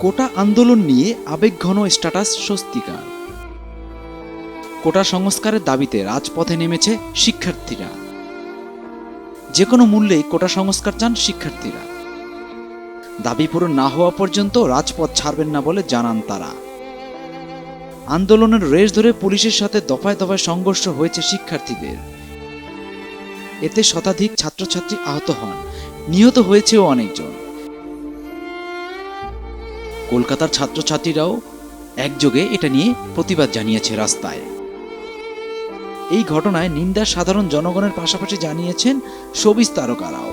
কোটা আন্দোলন নিয়ে আবেগঘন স্ট্যাটাস স্বস্তিকার। কোটা সংস্কারের দাবিতে রাজপথে নেমেছে শিক্ষার্থীরা। যে কোনো মূল্যেই কোটা সংস্কার চান শিক্ষার্থীরা। দাবি পূরণ না হওয়া পর্যন্ত রাজপথ ছাড়বেন না বলে জানান তারা। আন্দোলনের রেশ ধরে পুলিশের সাথে দফায় দফায় সংঘর্ষ হয়েছে শিক্ষার্থীদের। এতে শতাধিক ছাত্রছাত্রী আহত হন। নিহত হয়েছেও অনেকজন। কলকাতার ছাত্রছাত্রীরাও একযোগে এটা নিয়ে প্রতিবাদ জানিয়েছে রাস্তায়। এই ঘটনায় নিন্দা সাধারণ জনগণের পাশাপাশি জানিয়েছেন সবিজ তারকারাও।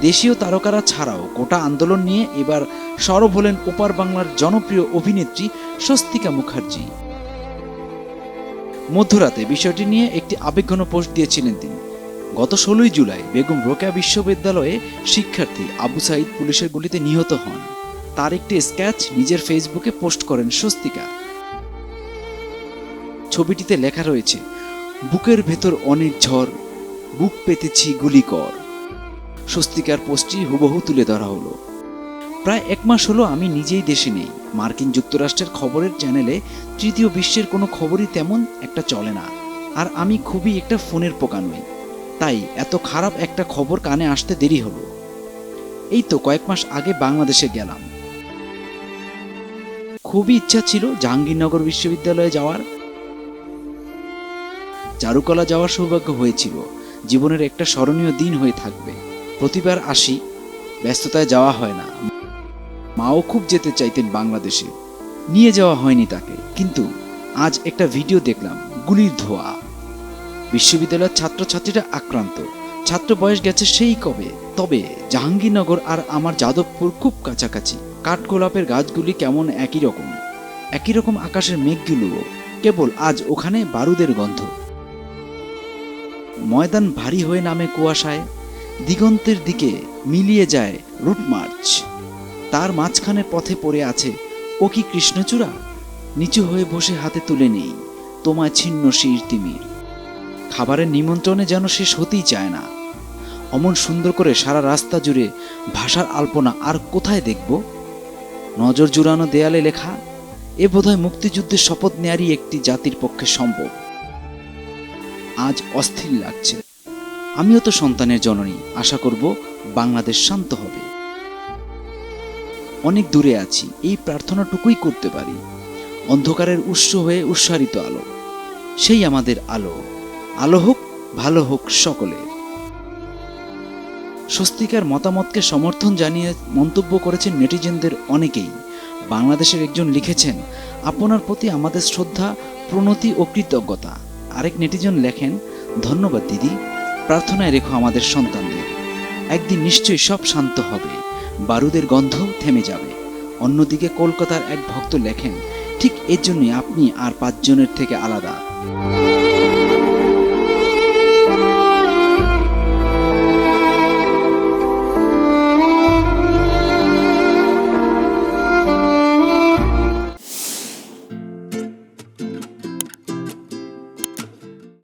দেশীয় তারকারা ছাড়াও কোটা আন্দোলন নিয়ে এবার সরব হলেন ওপার বাংলার জনপ্রিয় অভিনেত্রী স্বস্তিকা মুখার্জি। মধ্যরাতে বিষয়টি নিয়ে একটি আবেগঘন পোস্ট দিয়েছিলেন তিনি। গত ষোলোই জুলাই বেগম রোকেয়া বিশ্ববিদ্যালয়ে শিক্ষার্থী আবু সাইদ পুলিশের গুলিতে নিহত হন। তার একটি স্কেচ নিজের ফেসবুকে পোস্ট করেন স্বস্তিকা। ছবিটিতে লেখা রয়েছে, বুকের ভেতর অনেক ঝড়, বুক পেতেছি গুলি কর। স্বস্তিকার পোস্টটি হুবহু তুলে ধরা হলো। প্রায় এক মাস হলো আমি নিজেই দেশে নেই। মার্কিন যুক্তরাষ্ট্রের খবরের চ্যানেলে তৃতীয় বিশ্বের কোনো খবরই তেমন একটা চলে না। আর আমি খুবই একটা ফোনের পোকা নই। তাই এত খারাপ একটা খবর কানে আসতে দেরি হলো। এই তো কয়েক মাস আগে বাংলাদেশে গেলাম। খুবই ইচ্ছা ছিল জাহাঙ্গীরনগর বিশ্ববিদ্যালয়ে যাওয়ার। চারুকলা যাওয়ার সৌভাগ্য হয়েছিল। জীবনের একটা স্মরণীয় দিন হয়ে থাকবে। প্রতিবার আসি, ব্যস্ততায় যাওয়া হয় না। মাও খুব যেতে চাইতেন বাংলাদেশে। নিয়ে যাওয়া হয়নি তাকে। কিন্তু আজ একটা ভিডিও দেখলাম, গুলির ধোয়া। বিশ্ববিদ্যালয়ের ছাত্রছাত্রীরা আক্রান্ত। ছাত্র বয়স গেছে সেই কবে। তবে জাহাঙ্গীরনগর আর আমার যাদবপুর খুব কাছাকাছি। কাঠগোলাপের গাছগুলি কেমন একই রকম। একই রকম আকাশের মেঘগুলোও। কেবল আজ ওখানে বারুদের গন্ধ। ময়দান ভারী হয়ে নামে কুয়াশায়। দিগন্তের দিকে মিলিয়ে যায় রুট মার্চ। তার মাঝখানে পথে পড়ে আছে, ও কি কৃষ্ণচূড়া? নিচু হয়ে বসে হাতে তুলে নেই। তোমায় ছিন্ন শির তিমির খাবারের নিমন্ত্রণে যেন শেষ হতেই চায় না। অমন সুন্দর করে সারা রাস্তা জুড়ে ভাষার আলপনা আর কোথায় দেখব? নজর জুড়ানো দেয়ালে লেখা, এ বোধহয় মুক্তিযুদ্ধের শপথ নেয়ারই একটি জাতির পক্ষে সম্ভব। আজ অস্থির লাগছে। আমিও তো সন্তানের জননী, আশা করব বাংলাদেশ শান্ত হবে। অনেক দূরে আছি, এই প্রার্থনাটুকুই করতে পারি। অন্ধকারের উৎস হয়ে উৎসারিত আলো। সেই আমাদের আলো। আলো হোক, ভালো হোক সকলের। স্বস্তিকার মতামতকে সমর্থন জানিয়ে মন্তব্য করেছেন নেটিজেনদের অনেকেই। বাংলাদেশের একজন লিখেছেন, আপনার প্রতি আমাদের শ্রদ্ধা, প্রণতি ও কৃতজ্ঞতা। আরেক নেটিজন লেখেন, ধন্যবাদ দিদি, প্রার্থনায় রেখো আমাদের সন্তানদের। একদিন নিশ্চয়ই সব শান্ত হবে, বারুদের গন্ধ থেমে যাবে। অন্যদিকে কলকাতার এক ভক্ত লেখেন, ঠিক এর জন্যই আপনি আর পাঁচজনের থেকে আলাদা।